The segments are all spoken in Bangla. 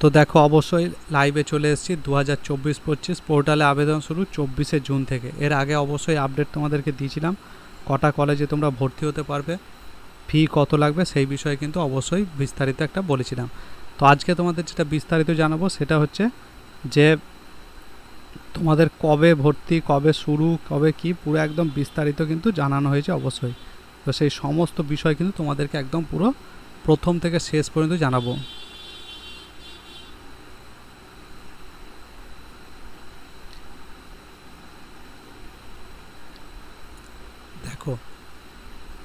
তো দেখো, অবশ্যই লাইভে চলে এসেছি দু হাজার চব্বিশ পঁচিশ পোর্টালে আবেদন শুরু চব্বিশে জুন থেকে। এর আগে অবশ্যই আপডেট তোমাদেরকে দিয়েছিলাম, কটা কলেজে তোমরা ভর্তি হতে পারবে ফি কত লাগবে সেই বিষয়ে কিন্তু অবশ্যই বিস্তারিত একটা বলেছিলাম। তো আজকে তোমাদের যেটা বিস্তারিত জানাব সেটা হচ্ছে যে তোমাদের কবে ভর্তি, কবে শুরু, কবে কি, পুরো একদম বিস্তারিত কিন্তু জানানো হয়েছে অবশ্যই। তো সেই সমস্ত বিষয় কিন্তু তোমাদেরকে একদম পুরো প্রথম থেকে শেষ পর্যন্ত জানাব দেখো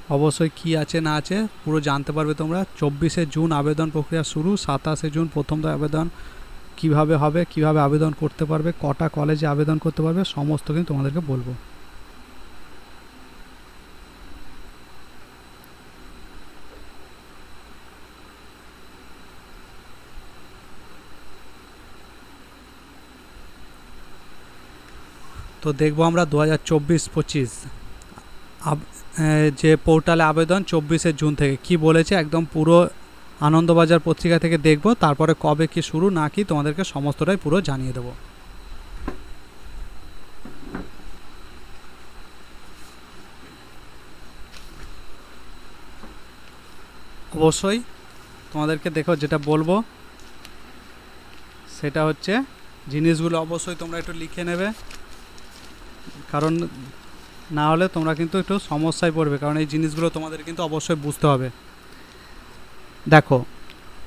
অবশ্যই কি আছে না আছে পুরো জানতে পারবে তোমরা। চব্বিশে জুন আবেদন প্রক্রিয়া শুরু, সাতাশে জুন প্রথম আবেদন। কীভাবে হবে, কীভাবে আবেদন করতে পারবে, কটা কলেজে আবেদন করতে পারবে, সমস্ত কিন্তু তোমাদেরকে বলব। তো দেখব আমরা দু হাজার চব্বিশ পঁচিশ। যে পোর্টালে আবেদন চব্বিশে জুন থেকে। কি বলেছে? একদম পুরো আনন্দবাজার পত্রিকা থেকে দেখব, তারপরে কবে কি শুরু, না কি, তোমাদেরকে সমস্তটাই পুরো জানিয়ে দেবো। অবশ্যই তোমাদেরকে দেখো, যেটা বলব, সেটা হচ্ছে জিনিসগুলো অবশ্যই তোমরা একটু লিখে নেবে। কারণ না হলে তোমরা কিন্তু একটু সমস্যায় পড়বে, কারণ এই জিনিসগুলো তোমাদের কিন্তু অবশ্যই বুঝতে হবে। দেখো,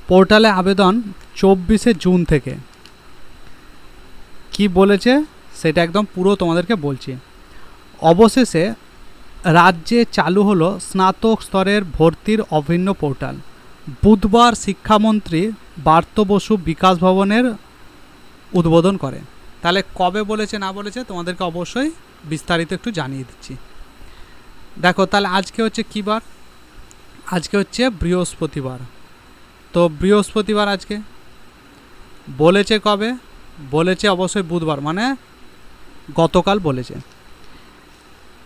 পোর্টালে আবেদন চব্বিশে জুন থেকে। কি বলেছে? সেটা একদম পুরো তোমাদেরকে বলছি। অবশেষে রাজ্যে চালু হলো স্নাতক স্তরের ভর্তির অভিন্ন পোর্টাল। বুধবার শিক্ষামন্ত্রী বার্ত বসু বিকাশ ভবনের উদ্বোধন করে। তাহলে কবে বলেছে না বলেছে তোমাদেরকে অবশ্যই বিস্তারিত একটু জানিয়ে দিচ্ছি। দেখো, তাহলে আজকে হচ্ছে কী বার? আজকে হচ্ছে বৃহস্পতিবার। তো বৃহস্পতিবার আজকে? বলেছে কবে? বলেছে অবশ্যই বুধবার মানে গতকাল বলেছে।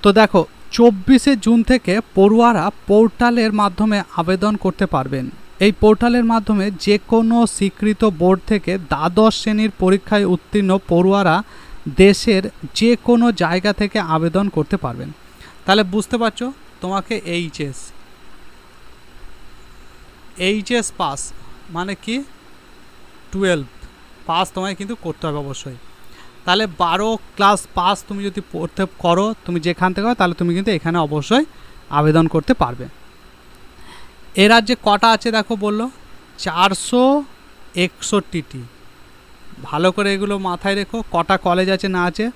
তো দেখো, চব্বিশে জুন থেকে পড়ুয়ারা পোর্টালের মাধ্যমে আবেদন করতে পারবেন। এই পোর্টালের মাধ্যমে যে কোনো স্বীকৃত বোর্ড থেকে দ্বাদশ শ্রেণির পরীক্ষায় উত্তীর্ণ পড়ুয়ারা দেশের যে কোনো জায়গা থেকে আবেদন করতে পারবেন। তাহলে বুঝতে পারছ? তোমাকে এইচএস। এইচএস পাস মানে কি? টুয়েলভ। পাস তোমায় কিন্তু করতে হবে অবশ্যই। তাহলে বারো ক্লাস পাস তুমি যদি পড়তে করো, তুমি যেখান থেকে তাহলে তুমি কিন্তু এখানে অবশ্যই আবেদন করতে পারবে। এ রাজ্যে কটা আছে দেখো বলল? চারশো একষট্টিটি। ভালো করে এগুলো মাথায় রেখো, কটা কলেজ আছে না আছে।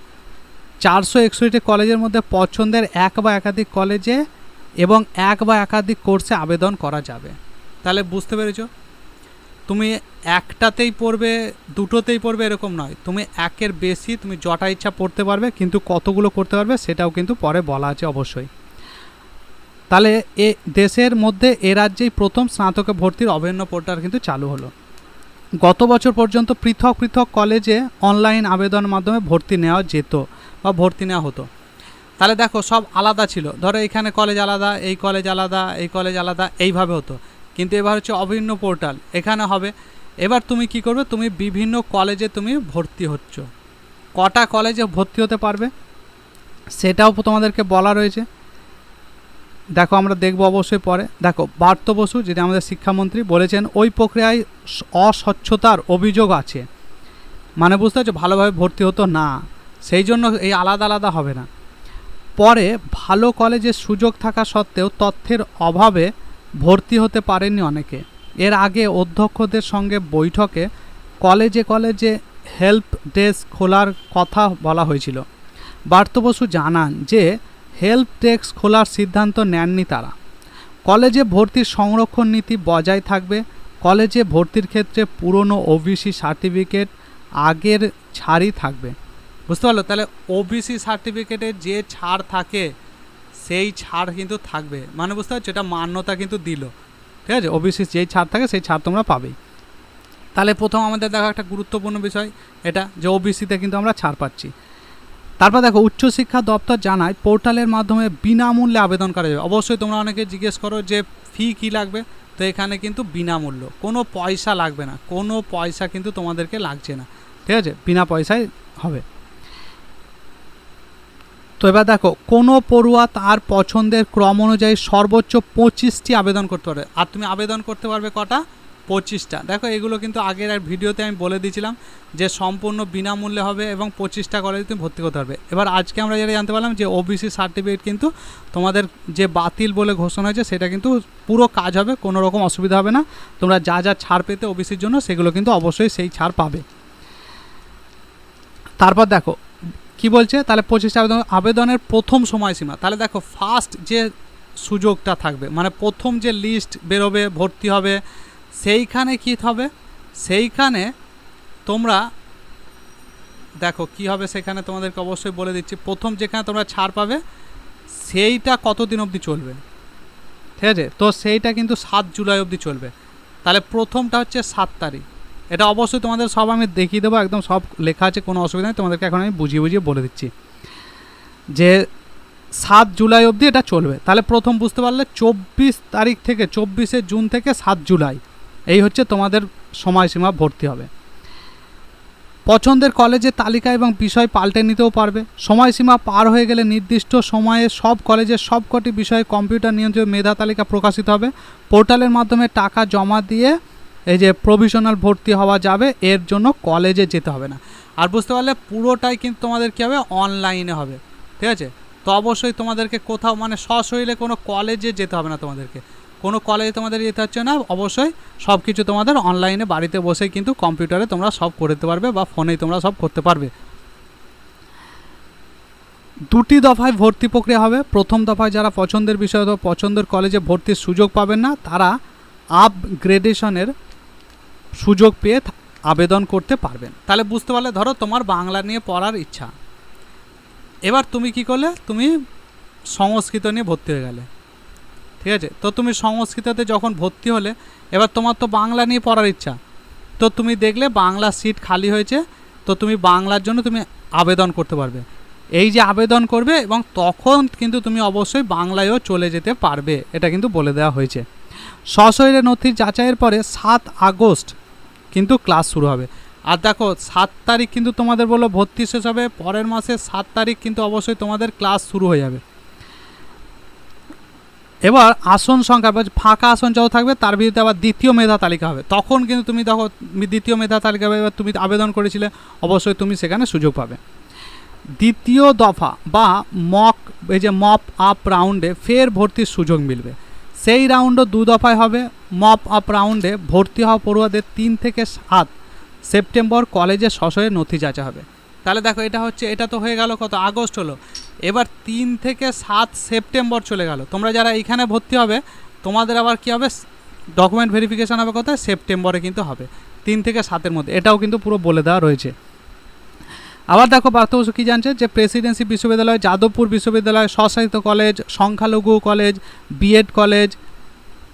চারশো একষট্টি কলেজের মধ্যে পছন্দের এক বা একাধিক কলেজে এবং এক বা একাধিক কোর্সে আবেদন করা যাবে। তাহলে বুঝতে পেরেছ? তুমি একটাতেই পড়বে, দুটোতেই পড়বে এরকম নয়। তুমি একের বেশি, তুমি যটা ইচ্ছা পড়তে পারবে, কিন্তু কতগুলো করতে পারবে সেটাও কিন্তু পরে বলা আছে অবশ্যই। তাহলে এ দেশের মধ্যে এ রাজ্যেই প্রথম স্নাতকে ভর্তির অভিন্ন পোর্টাল কিন্তু চালু হলো। গত বছর পর্যন্ত পৃথক পৃথক কলেজে অনলাইন আবেদনের মাধ্যমে ভর্তি নেওয়া যেত বা ভর্তি নেওয়া হতো। তাহলে দেখো, সব আলাদা ছিল। ধরো, এখানে কলেজ আলাদা, এই কলেজ আলাদা, এই কলেজ আলাদা, এইভাবে হতো। কিন্তু এবার হচ্ছে অভিন্ন পোর্টাল। এখানে হবে, এবার তুমি কি করবে? তুমি বিভিন্ন কলেজে তুমি ভর্তি হচ্ছ। কটা কলেজে ভর্তি হতে পারবে? সেটাও তোমাদেরকে বলা রয়েছে। দেখো আমরা দেখব অবশ্যই পরে। দেখো, বার্ত বসু যেটা আমাদের শিক্ষামন্ত্রী, বলেছেন, ওই প্রক্রিয়ায় অস্বচ্ছতার অভিযোগ আছে। মানে বুঝতে পারছ, ভালোভাবে ভর্তি হতো না। সেই জন্য এই আলাদা আলাদা হবে না। পরে, ভালো কলেজের সুযোগ থাকা সত্ত্বেও তথ্যের অভাবে ভর্তি হতে পারেননি অনেকে। এর আগে অধ্যক্ষদের সঙ্গে বৈঠকে কলেজে কলেজে হেল্প ডেস্ক খোলার কথা বলা হয়েছিল। বার্ত বসু জানান যে হেল্প ডেস্ক খোলার সিদ্ধান্ত নেননি তারা। কলেজে ভর্তির সংরক্ষণ নীতি বজায় থাকবে। কলেজে ভর্তির ক্ষেত্রে পুরনো ওবিসি সার্টিফিকেট আগের ছাড়ই থাকবে। বুঝতে পারল? তাহলে ওবিসি সার্টিফিকেটের যে ছাড় থাকে, সেই ছাড় কিন্তু থাকবে। মানে বুঝতে পারছ? এটা মান্যতা কিন্তু দিল। ঠিক আছে? ওবিসি যেই ছাড় থাকে, সেই ছাড় তোমরা পাবেই। তাহলে প্রথম আমাদের দেখা একটা গুরুত্বপূর্ণ বিষয়, এটা যে ওবিসিতে কিন্তু আমরা ছাড় পাচ্ছি। তারপর দেখো উচ্চশিক্ষা দপ্তর জানায়, পোর্টালের মাধ্যমে বিনামূল্যে আবেদন করা যাবে। অবশ্যই তোমরা অনেকে জিজ্ঞেস করো যে, ফি কী লাগবে? তো এখানে কিন্তু বিনামূল্য। কোনো পয়সা লাগবে না। কোনো পয়সা কিন্তু তোমাদেরকে লাগছে না। ঠিক আছে? বিনা পয়সায় হবে। তো এবার দেখো, কোনো পড়ুয়া তার পছন্দের ক্রম অনুযায়ী সর্বোচ্চ পঁচিশটি আবেদন করতে পারবে। আর তুমি আবেদন করতে পারবে কটা? পঁচিশটা। দেখো, এগুলো কিন্তু আগের এক ভিডিওতে আমি বলে দিয়েছিলাম যে সম্পূর্ণ বিনামূল্যে হবে এবং পঁচিশটা কলেজে তুমি ভর্তি করতে পারবে। এবার আজকে আমরা যেটা জানতে পারলাম যে ওবিসি সার্টিফিকেট কিন্তু তোমাদের যে বাতিল বলে ঘোষণা হয়েছে, সেটা কিন্তু পুরো কাজ হবে, কোনো রকম অসুবিধা হবে না। তোমরা যা যা ছাড় পেতে ওবিসির জন্য, সেগুলো কিন্তু অবশ্যই সেই ছাড় পাবে। তারপর দেখো, কি বলছে? তাহলে পঁচিশটা আবেদন, আবেদনের প্রথম সময়সীমা। তাহলে দেখো ফার্স্ট যে সুযোগটা থাকবে মানে প্রথম যে লিস্ট বেরোবে, ভর্তি হবে সেইখানে কী হবে? সেইখানে তোমরা, দেখো কি হবে সেখানে তোমাদেরকে অবশ্যই বলে দিচ্ছি। প্রথম যেখানে তোমরা ছাড় পাবে, সেইটা কতদিন অবধি চলবে? ঠিক আছে? তো সেইটা কিন্তু সাত জুলাই অবধি চলবে। তাহলে প্রথমটা হচ্ছে সাত তারিখ। এটা অবশ্যই তোমাদের সব আমি দেখিয়ে দেবো, একদম সব লেখা আছে, কোনো অসুবিধা নেই। তোমাদেরকে এখন আমি বুঝিয়ে বুঝিয়ে বলে দিচ্ছি। যে সাত জুলাই অবধি এটা চলবে। তাহলে প্রথম বুঝতে পারলে চব্বিশ তারিখ থেকে, চব্বিশে জুন থেকে সাত জুলাই। এই হচ্ছে তোমাদের সময়সীমা, ভর্তি হবে। পছন্দের কলেজের তালিকা এবং বিষয় পাল্টে নিতেও পারবে। সময়সীমা পার হয়ে গেলে নির্দিষ্ট সময়ে সব কলেজের সবকটি বিষয়ে কম্পিউটার নিয়ন্ত্রিত মেধা তালিকা প্রকাশিত হবে। পোর্টালের মাধ্যমে টাকা জমা দিয়ে এই যে প্রভিশনাল ভর্তি হওয়া যাবে, এর জন্য কলেজে যেতে হবে না। আর বুঝতে পারলে পুরোটাই কিন্তু তোমাদের কী হবে? অনলাইনে হবে। ঠিক আছে? তো অবশ্যই তোমাদেরকে কোথাও মানে সশরীরে কোনো কলেজে যেতে হবে না তোমাদেরকে। কোনো কলেজে তোমাদের যেতে হচ্ছে না, অবশ্যই সব কিছু তোমাদের অনলাইনে বাড়িতে বসেই কিন্তু কম্পিউটারে তোমরা সব করতে পারবে বা ফোনেই তোমরা সব করতে পারবে। দুটি দফায় ভর্তি প্রক্রিয়া হবে। প্রথম দফায় যারা পছন্দের বিষয় অথবা পছন্দের কলেজে ভর্তির সুযোগ পাবেন না, তারা আপগ্রেডেশনের সুযোগ পেয়ে আবেদন করতে পারবেন। তাহলে বুঝতে পারলে ধরো তোমার বাংলা নিয়ে পড়ার ইচ্ছা। এবার তুমি কি করলে? তুমি সংস্কৃত নিয়ে ভর্তি হয়ে গেলে। ঠিক আছে? তো তুমি সংস্কৃততে যখন ভর্তি হলে, এবার তোমার তো বাংলা নিয়ে পড়ার ইচ্ছা। তো তুমি দেখলে বাংলা সিট খালি হয়েছে, তো তুমি বাংলার জন্য তুমি আবেদন করতে পারবে। এই যে আবেদন করবে এবং তখন কিন্তু তুমি অবশ্যই বাংলায়ও চলে যেতে পারবে, এটা কিন্তু বলে দেওয়া হয়েছে। সশরীরে নথির যাচাইয়ের পরে সাত আগস্ট কিন্তু ক্লাস শুরু হবে। আর দেখো, সাত তারিখ কিন্তু তোমাদের বলল ভর্তি শেষ হবে, পরের মাসে সাত তারিখ কিন্তু অবশ্যই তোমাদের ক্লাস শুরু হয়ে যাবে। এবার আসন সংখ্যা ফাঁকা আসন যত থাকবে, তার ভিত্তিতে আবার দ্বিতীয় মেধা তালিকা হবে। তখন কিন্তু তুমি দেখো, দ্বিতীয় মেধা তালিকা এবার তুমি আবেদন করেছিলে, অবশ্যই তুমি সেখানে সুযোগ পাবে। দ্বিতীয় দফা বা মক এই যে মপ আপ রাউন্ডে ফের ভর্তির সুযোগ মিলবে। সেই রাউন্ডও দু দফায় হবে। মপ আপ রাউন্ডে ভর্তি হওয়া পড়ুয়াদের তিন থেকে সাত সেপ্টেম্বর কলেজে সশয়ে নথি যাচা হবে। তাহলে দেখো, এটা হচ্ছে, এটা তো হয়ে গেল কত? আগস্ট হলো। এবার তিন থেকে সাত সেপ্টেম্বর চলে গেল। তোমরা যারা এইখানে ভর্তি হবে, তোমাদের আবার কী হবে? ডকুমেন্ট ভেরিফিকেশান হবে কোথায়? সেপ্টেম্বরে কিন্তু হবে। তিন থেকে সাতের মধ্যে। এটাও কিন্তু পুরো বলে দেওয়া রয়েছে। আবার দেখো, পার্থবসু কী জানছে? যে প্রেসিডেন্সি বিশ্ববিদ্যালয়, যাদবপুর বিশ্ববিদ্যালয়, স্বশাসিত কলেজ, সংখ্যালঘু কলেজ বিএড কলেজ,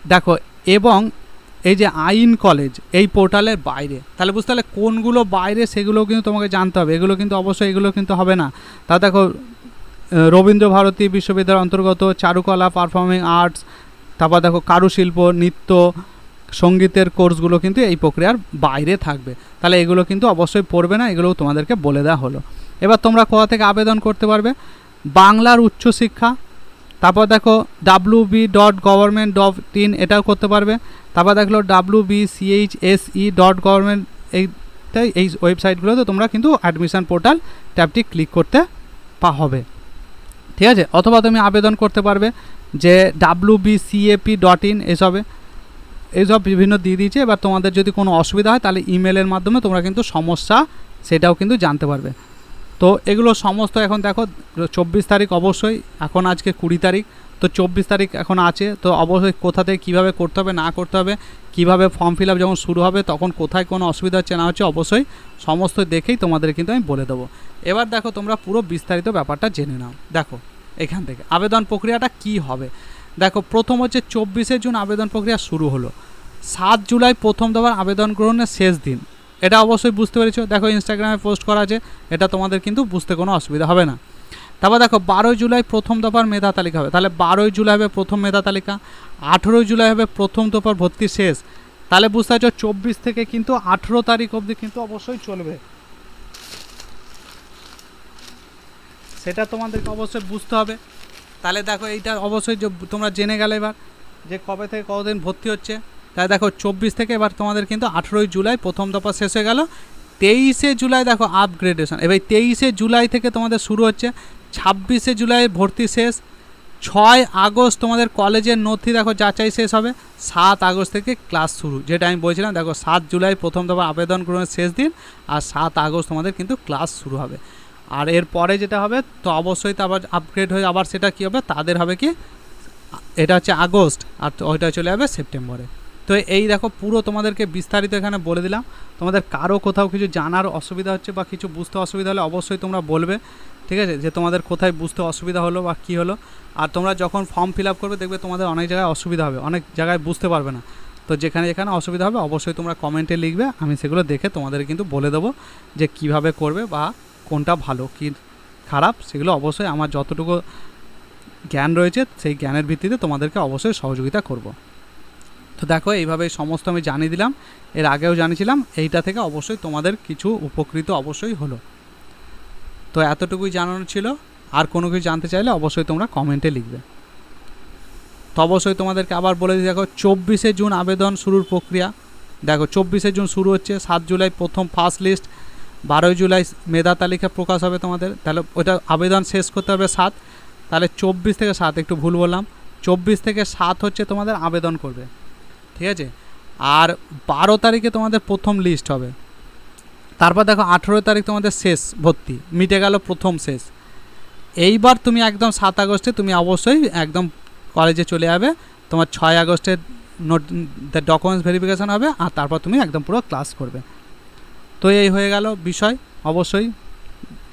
দেখো, এবং এই যে আইন কলেজ, এই পোর্টালের বাইরে। তাহলে বুঝতে পারলে কোনগুলো বাইরে সেগুলো কিন্তু তোমাকে জানতে হবে। এগুলো কিন্তু অবশ্যই, এগুলো কিন্তু হবে না। তা দেখো আহ, রবীন্দ্র ভারতী বিশ্ববিদ্যালয়ের অন্তর্গত চারুকলা পারফর্মিং আর্টস তারপর দেখো কারুশিল্প নৃত্য সঙ্গীতের কোর্সগুলো কিন্তু এই প্রক্রিয়ার বাইরে থাকবে। তাহলে এগুলো কিন্তু অবশ্যই পড়বে না এগুলোও তোমাদেরকে বলে দেওয়া হলো। এবার তোমরা কোথা থেকে আবেদন করতে পারবে? বাংলার উচ্চশিক্ষা তারপর দেখো W B dot government dot in এটাও করতে পারবে। তারপর দেখল W B CH S E dot government এইটাই এই ওয়েবসাইটগুলোতে তোমরা কিন্তু অ্যাডমিশন পোর্টাল ট্যাবটি ক্লিক করতে পা হবে। ঠিক আছে? অথবা তুমি আবেদন করতে পারবে যে W B CAP dot in এসবে। এইসব বিভিন্ন দিয়ে দিয়েছে। এবার তোমাদের যদি কোনো অসুবিধা হয়, তাহলে ইমেলের মাধ্যমে তোমরা কিন্তু সমস্যা সেটাও কিন্তু জানতে পারবে। তো এগুলো সমস্ত এখন দেখো, চব্বিশ তারিখ অবশ্যই, এখন আজকে কুড়ি তারিখ। তো চব্বিশ তারিখ এখন আছে। তো অবশ্যই কোথা থেকে কীভাবে করতে হবে, না করতে হবে, কীভাবে ফর্ম ফিল আপ যখন শুরু হবে, তখন কোথায় কোনো অসুবিধা হচ্ছে, না হচ্ছে, অবশ্যই সমস্ত দেখেই তোমাদের কিন্তু আমি বলে দেবো। এবার দেখো তোমরা পুরো বিস্তারিত ব্যাপারটা জেনে নাও। দেখো এখান থেকে। আবেদন প্রক্রিয়াটা কি হবে? দেখো, প্রথম হচ্ছে চব্বিশে জুন আবেদন প্রক্রিয়া শুরু হলো। সাত জুলাই প্রথম দফার আবেদন গ্রহণের শেষ দিন। এটা অবশ্যই বুঝতে পেরেছ? দেখো ইনস্টাগ্রামে পোস্ট করা আছে। এটা তোমাদের কিন্তু বুঝতে কোনো অসুবিধা হবে না। তারপর দেখো বারোই জুলাই প্রথম দফার মেধা তালিকা হবে। তাহলে বারোই জুলাই হবে প্রথম মেধা তালিকা আঠেরোই জুলাই হবে প্রথম দফার ভর্তি শেষ। তাহলে বুঝতে পারছ, চব্বিশ থেকে কিন্তু আঠেরো তারিখ অবধি কিন্তু অবশ্যই চলবে। সেটা তোমাদেরকে অবশ্যই বুঝতে হবে। তাহলে দেখো এইটা অবশ্যই যে তোমরা জেনে গেলে এবার যে কবে থেকে কতদিন ভর্তি হচ্ছে। তাই দেখো চব্বিশ থেকে এবার তোমাদের কিন্তু আঠেরোই জুলাই প্রথম দফা শেষ হয়ে গেল। তেইশে জুলাই দেখো আপগ্রেডেশন এবার তেইশে জুলাই থেকে তোমাদের শুরু হচ্ছে। ছাব্বিশে জুলাই ভর্তি শেষ। ছয় আগস্ট তোমাদের কলেজের নথি দেখো যাচাই শেষ হবে। সাত আগস্ট থেকে ক্লাস শুরু, যেটা আমি বলছিলাম, দেখো সাত জুলাই প্রথম দফা আবেদন গ্রহণের শেষ দিন আর সাত আগস্ট তোমাদের কিন্তু ক্লাস শুরু হবে। আর এর পরে যেটা হবে, তো অবশ্যই তো আবার আপগ্রেড হয়ে আবার সেটা কী হবে? তাদের হবে কি? এটা হচ্ছে আগস্ট আর ওইটা চলে যাবে সেপ্টেম্বরে। তো এই দেখো পুরো তোমাদেরকে বিস্তারিত এখানে বলে দিলাম। তোমাদের কারও কোথাও কিছু জানার অসুবিধা হচ্ছে বা কিছু বুঝতে অসুবিধা হলে অবশ্যই তোমরা বলবে, ঠিক আছে? যে তোমাদের কোথায় বুঝতে অসুবিধা হলো বা কী হলো। আর তোমরা যখন ফর্ম ফিল আপ করবে, দেখবে তোমাদের অনেক জায়গায় অসুবিধা হবে। অনেক জায়গায় বুঝতে পারবে না। তো যেখানে যেখানে অসুবিধা হবে, অবশ্যই তোমরা কমেন্টে লিখবে। আমি সেগুলো দেখে তোমাদের কিন্তু বলে দেবো যে কীভাবে করবে বা কোনটা ভালো, কি খারাপ, সেগুলো অবশ্যই আমার যতটুকু জ্ঞান রয়েছে, সেই জ্ঞানের ভিত্তিতে তোমাদেরকে অবশ্যই সহযোগিতা করব। তো দেখো, এইভাবে সমস্ত আমি জানিয়ে দিলাম। এর আগেও জানিয়েছিলাম, এইটা থেকে অবশ্যই তোমাদের কিছু উপকৃত অবশ্যই হলো। তো এতটুকুই জানানো ছিল। আর কোনো কিছু জানতে চাইলে অবশ্যই তোমরা কমেন্টে লিখবে। তো অবশ্যই তোমাদেরকে আবার বলে দিই, দেখো, চব্বিশে জুন আবেদন শুরুর প্রক্রিয়া। দেখো, চব্বিশে জুন শুরু হচ্ছে, সাত জুলাই প্রথম ফার্স্ট লিস্ট বারোই জুলাই মেধা তালিকা প্রকাশ হবে তোমাদের। তাহলে ওটা আবেদন শেষ করতে হবে সাত। তাহলে চব্বিশ থেকে সাত, একটু ভুল বললাম। চব্বিশ থেকে সাত হচ্ছে তোমাদের আবেদন করবে। ঠিক আছে? আর বারো তারিখে তোমাদের প্রথম লিস্ট হবে। তারপর দেখো, আঠেরো তারিখ তোমাদের শেষ ভর্তি। মিটে গেল প্রথম শেষ। এইবার তুমি একদম সাত আগস্টে তুমি অবশ্যই একদম কলেজে চলে যাবে। তোমার ছয় আগস্টে নোট ডকুমেন্টস ভেরিফিকেশান হবে, আর তারপর তুমি একদম পুরো ক্লাস করবে। তো এই হয়ে গেল বিষয়। অবশ্যই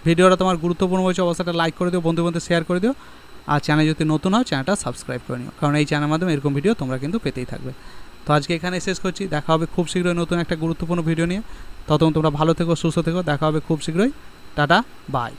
ভিডিওটা তোমার গুরুত্বপূর্ণ হয়েছে একটা লাইক করে দিও বন্ধু বন্ধু শেয়ার করে দিও। আর চ্যানেল যদি নতুন হয় চ্যানেলটা সাবস্ক্রাইব করে নিও। কারণ এই চ্যানেলের মাধ্যমে এরকম ভিডিও তোমরা কিন্তু পেতেই থাকবে। তো আজকে এখানে শেষ করছি। দেখা হবে খুব শীঘ্রই নতুন একটা গুরুত্বপূর্ণ ভিডিও নিয়ে। ততক্ষণ তোমরা ভালো থেকো, সুস্থ থেকো। দেখা হবে খুব শীঘ্রই। Tata bye